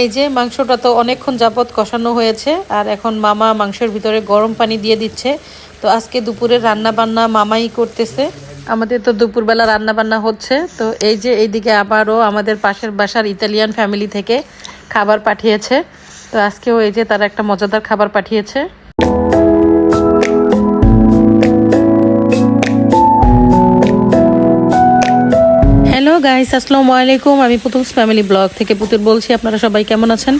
এই যে মাংসটা তো অনেকক্ষণ যাবত কষানো হয়েছে, আর এখন মামা মাংসের ভিতরে গরম পানি দিয়ে দিচ্ছে। তো আজকে দুপুরে রান্না বান্না মামাই করতেছে। আমাদের তো দুপুরবেলা রান্না বান্না হচ্ছে, তো এই যে এইদিকে আবারও আমাদের পাশের বাসার ইতালিয়ান ফ্যামিলি থেকে খাবার পাঠিয়েছে। তো আজকেও এই যে তারা একটা মজাদার খাবার পাঠিয়েছে। গাইস আসসালামু আলাইকুম। আমি পুতুলস ফ্যামিলি ব্লগ থেকে পুতুল বলছি, আপনারা সবাই কেমন আছেন?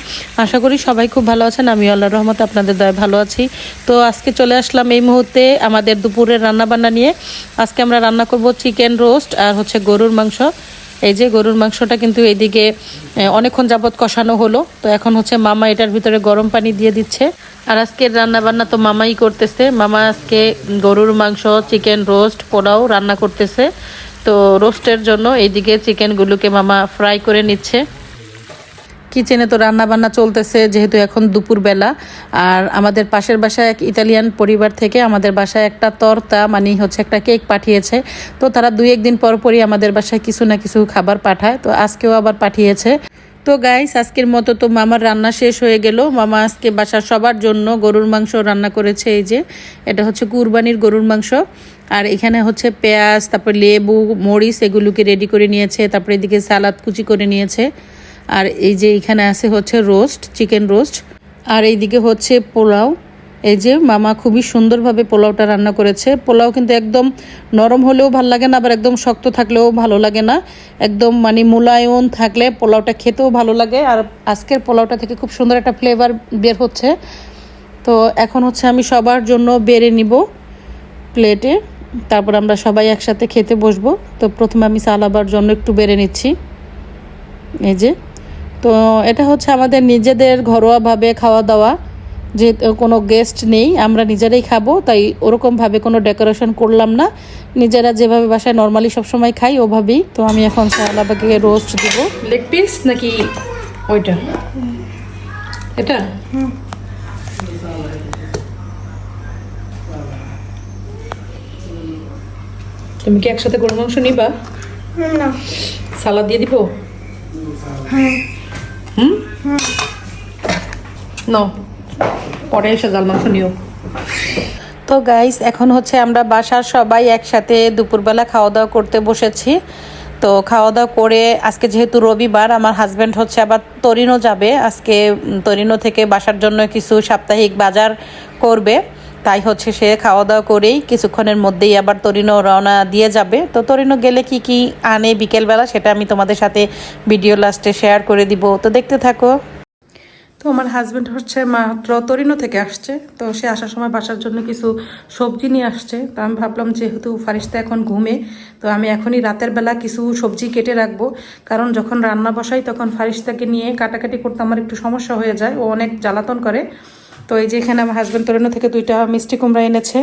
আশা করি সবাই খুব ভালো আছেন। আমি আল্লাহর রহমতে আপনাদের দয় ভালো আছি। তো আজকে চলে আসলাম এই মুহূর্তে আমাদের দুপুরের রান্না বান্না নিয়ে। আজকে আমরা রান্না করব চিকেন রোস্ট আর হচ্ছে গরুর মাংস। এই যে গরুর মাংসটা কিন্তু এইদিকে অনেকক্ষণ যাবত কষানো হলো। তো এখন হচ্ছে মামা এটার ভিতরে গরম পানি দিয়ে দিচ্ছে। আর আজকের রান্না বান্না তো মামাই করতেছে। মামা আজকে গরুর মাংস, চিকেন রোস্ট, পোলাও রান্না করতেছে। তো রোস্টের জন্য এইদিকে চিকেনগুলোকে মামা ফ্রাই করে নিচ্ছে। কিচেনে তো রান্না বান্না চলতেছে, যেহেতু এখন দুপুরবেলা। আর আমাদের পাশের বাসায় এক ইতালিয়ান পরিবার থেকে আমাদের বাসায় একটা তর্তা মানে হচ্ছে একটা কেক পাঠিয়েছে। তো তারা দুই একদিন পর পরই আমাদের বাসায় কিছু না কিছু খাবার পাঠায়, তো আজকেও আবার পাঠিয়েছে। তো গাইস আজকের মতো তো মামার রান্না শেষ হয়ে গেল। মামা আজকে বাসার সবার জন্য গরুর মাংস রান্না করেছে এই যে, এটা হচ্ছে কুরবানির গরুর মাংস। আর এখানে হচ্ছে পেঁয়াজ, তারপর লেবু, মরিচ এগুলোকে রেডি করে নিয়েছে, তারপরে এদিকে সালাদ কুচি করে নিয়েছে। আর এই যে এখানে আছে হচ্ছে রোস্ট চিকেন রোস্ট আর এইদিকে হচ্ছে পোলাও। এই যে মামা খুবই সুন্দরভাবে পোলাওটা রান্না করেছে। পোলাও কিন্তু একদম নরম হলেও ভালো লাগে না, আবার একদম শক্ত থাকলেও ভালো লাগে না। একদম মানে মোলায়ন থাকলে পোলাওটা খেতেও ভালো লাগে। আর আজকের পোলাওটা থেকে খুব সুন্দর একটা ফ্লেভার বের হচ্ছে। তো এখন হচ্ছে আমি সবার জন্য বেড়ে নিব প্লেটে তারপর আমরা সবাই একসাথে খেতে বসবো। তো প্রথমে আমি সালাবার জন্য একটু বেড়ে নিচ্ছি। এই যে। তো এটা হচ্ছে আমাদের নিজেদের ঘরোয়াভাবে খাওয়া দাওয়া যে কোনো গেস্ট নেই, আমরা নিজেরাই খাব, তাই ওরকমভাবে কোনো ডেকোরেশন করলাম না। নিজেরা যেভাবে বাসায় নর্মালি সবসময় খাই, ওভাবেই। তো আমি এখন সালাবাকে রোস্ট দিব। লেগ পিস নাকি ওইটা? এটা? তুমি কি একসাথে গরু মাংস নিবা? না। সালাদ দিয়ে দিব? হ্যাঁ। হুম? ন পরে এসে জাল মাংস নিও। তো গাইস এখন হচ্ছে আমরা বাসার সবাই একসাথে দুপুরবেলা খাওয়া দাওয়া করতে বসেছি। তো খাওয়া দাওয়া করে আজকে যেহেতু রবিবার আমার হাজব্যান্ড হচ্ছে আবার তরিনো যাবে। আজকে তরিনো থেকে বাসার জন্য কিছু সাপ্তাহিক বাজার করবে। তাই হচ্ছে সে খাওয়া দাওয়া করেই কিছুক্ষণের মধ্যেই আবার তরিনো রওনা দিয়ে যাবে। তো তরিনো গেলে কি কি আনে বিকেলবেলা সেটা আমি তোমাদের সাথে ভিডিও লাস্টে শেয়ার করে দিব। তো দেখতে থাকো। তো আমার হাজব্যান্ড হচ্ছে মাত্র তরিনো থেকে আসছে। তো সে আসার সময় বাসার জন্য কিছু সবজি নিয়ে আসছে। তো আমি ভাবলাম যেহেতু ফারিস্তা এখন ঘুমে, তো আমি এখনই রাতের বেলা কিছু সবজি কেটে রাখব। কারণ যখন রান্না বসাই তখন ফারিস্তাকে নিয়ে কাটাকাটি করতে আমার একটু সমস্যা হয়ে যায়। ও অনেক জ্বালাতন করে। তো এই যে এখানে আমার হাজব্যান্ড তরিনো থেকে দুইটা মিষ্টি কুমড়া এনেছে,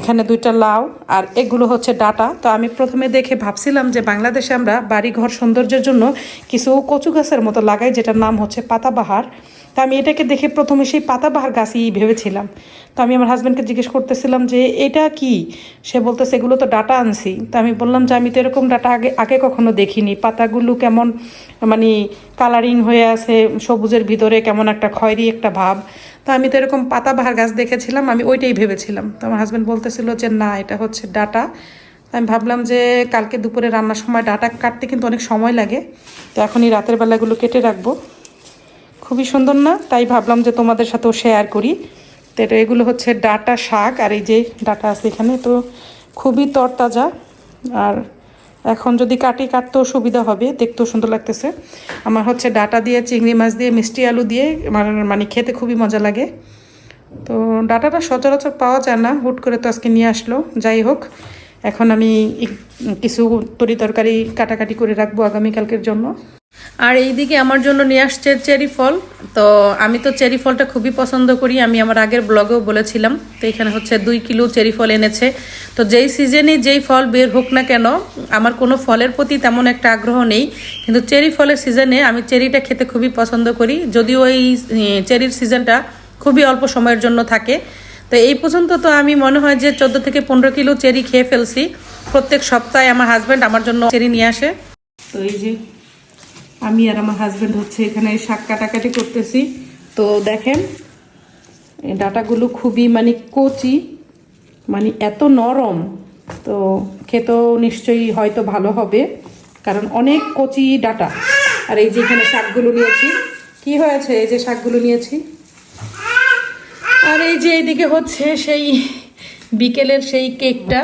এখানে দুইটা লাউ আর এগুলো হচ্ছে ডাটা। তো আমি প্রথমে দেখে ভাবছিলাম যে বাংলাদেশে আমরা বাড়ি ঘর সৌন্দর্যের জন্য কিছু কচু গাছের মতো লাগাই, যেটার নাম হচ্ছে পাতাবাহার। তা আমি এটাকে দেখে প্রথমে সেই পাতাবাহার গাছই ভেবেছিলাম। তো আমি আমার হাজব্যান্ডকে জিজ্ঞেস করতেছিলাম যে, এটা কি? সে বলতেছে, এগুলো তো ডাটা আনছি। তো আমি বললাম যে, আমি তো এরকম ডাটা আগে আগে কখনো দেখিনি। পাতাগুলো কেমন মানে কালারিং হয়ে আছে, সবুজের ভিতরে কেমন একটা খয়েরি একটা ভাব। তো আমি তো এরকম পাতাবাহার গাছ দেখেছিলাম, আমি ওইটাই ভেবেছিলাম। তো আমার হাজব্যান্ড বলতেছিল যে, না, এটা হচ্ছে ডাটা। আমি ভাবলাম যে, কালকে দুপুরে রান্নার সময় ডাটা কাটতে কিন্তু অনেক সময় লাগে। তো এখনই রাতের বেলাগুলো কেটে রাখব। খুবই সুন্দর না? তাই ভাবলাম যে, তোমাদের সাথেও শেয়ার করি। তো এটা, এগুলো হচ্ছে ডাটা শাক, আর এই যে ডাটা আছে এখানে, তো খুবই তরতাজা। আর এখন যদি কাটি কাটতেও সুবিধা হবে, দেখতেও সুন্দর লাগতেছে। আমার হচ্ছে ডাটা দিয়ে, চিংড়ি মাছ দিয়ে, মিষ্টি আলু দিয়ে, আমার মানে খেতে খুবই মজা লাগে। তো ডাটাটা সচরাচর পাওয়া যায় না, হুট করে তো আজকে নিয়ে আসলো। যাই হোক এখন আমি কিছু তরি তরকারি কাটাকাটি করে রাখব আগামীকালকের জন্য। আর এইদিকে আমার জন্য নিয়ে আসছে চেরি ফল। তো আমি তো চেরি ফলটা খুবই পছন্দ করি, আমি আমার আগের ব্লগেও বলেছিলাম। তো এখানে হচ্ছে দুই কিলো চেরি ফল এনেছে। তো যেই সিজনে যেই ফল বের হোক না কেন, আমার কোনো ফলের প্রতি তেমন একটা আগ্রহ নেই। কিন্তু চেরি ফলের সিজনে আমি চেরিটা খেতে খুবই পছন্দ করি। যদিও এই চেরির সিজনটা খুবই অল্প সময়ের জন্য থাকে। তো এই পর্যন্ত তো আমি মনে হয় যে চোদ্দ থেকে পনেরো কিলো চেরি খেয়ে ফেলছি। প্রত্যেক সপ্তাহে আমার হাজব্যান্ড আমার জন্য চেরি নিয়ে আসে। তো এই যে আমি আর আমার হাজব্যান্ড হচ্ছে এখানে শাক কাটাকাটি করতেছি। তো দেখেন, এই ডাটাগুলো খুবই মানে কচি মানে এত নরম। তো খেতেও নিশ্চয়ই হয়তো ভালো হবে, কারণ অনেক কচি ডাটা। আর এই যে এখানে শাকগুলো নিয়েছি। কি হয়েছে? এই যে শাকগুলো নিয়েছি। আর এই যে এইদিকে হচ্ছে সেই বিকেলের সেই কেকটা,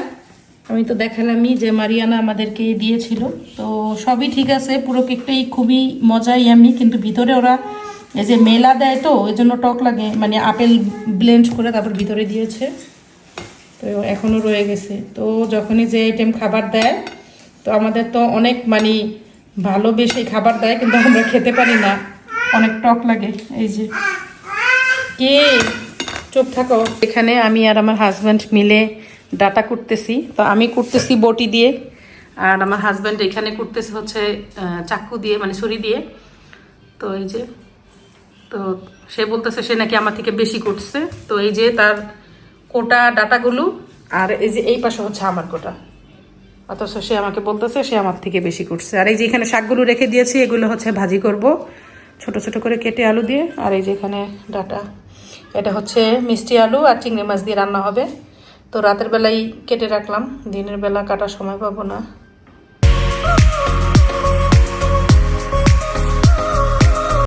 আমি তো দেখালামই যে মারিয়ানা আমাদেরকে দিয়েছিল। তো সবই ঠিক আছে, পুরো কেকটাই খুবই মজাই আমি, কিন্তু ভিতরে ওরা এই যে মেলা দেয় তো, ওই জন্য টক লাগে মানে আপেল ব্লেন্ড করে তারপর ভিতরে দিয়েছে। তো এখনও রয়ে গেছে। তো যখনই যে আইটেম খাবার দেয়, তো আমাদের তো অনেক মানে ভালোবেসে খাবার দেয়, কিন্তু আমরা খেতে পারি না। অনেক টক লাগে, এই যে। কে? চুপ থাকো। এখানে আমি আর আমার হাজব্যান্ড মিলে ডাটা করতেছি তো আমি করতেছি বটি দিয়ে, আর আমার হাজব্যান্ড এখানে করতেছে হচ্ছে চাকু দিয়ে মানে ছুরি দিয়ে। তো এই যে, তো সে বলতেছে সে নাকি আমার থেকে বেশি করছে তো এই যে তার কোটা, ডাটাগুলো, আর এই যে এই পাশে হচ্ছে আমার কোটা। অথচ সে আমাকে বলতেছে সে আমার থেকে বেশি করছে আর এই যে এখানে শাকগুলো রেখে দিয়েছি, এগুলো হচ্ছে ভাজি করব। ছোট ছোট করে কেটে আলু দিয়ে, আর এই যে এখানে ডাটা। এটা হচ্ছে মিষ্টি আলু আর চিংড়ি মাছ দিয়ে রান্না হবে। তো রাতের বেলায় কেটে রাখলাম। দিনের বেলা কাটার সময় পাবো না।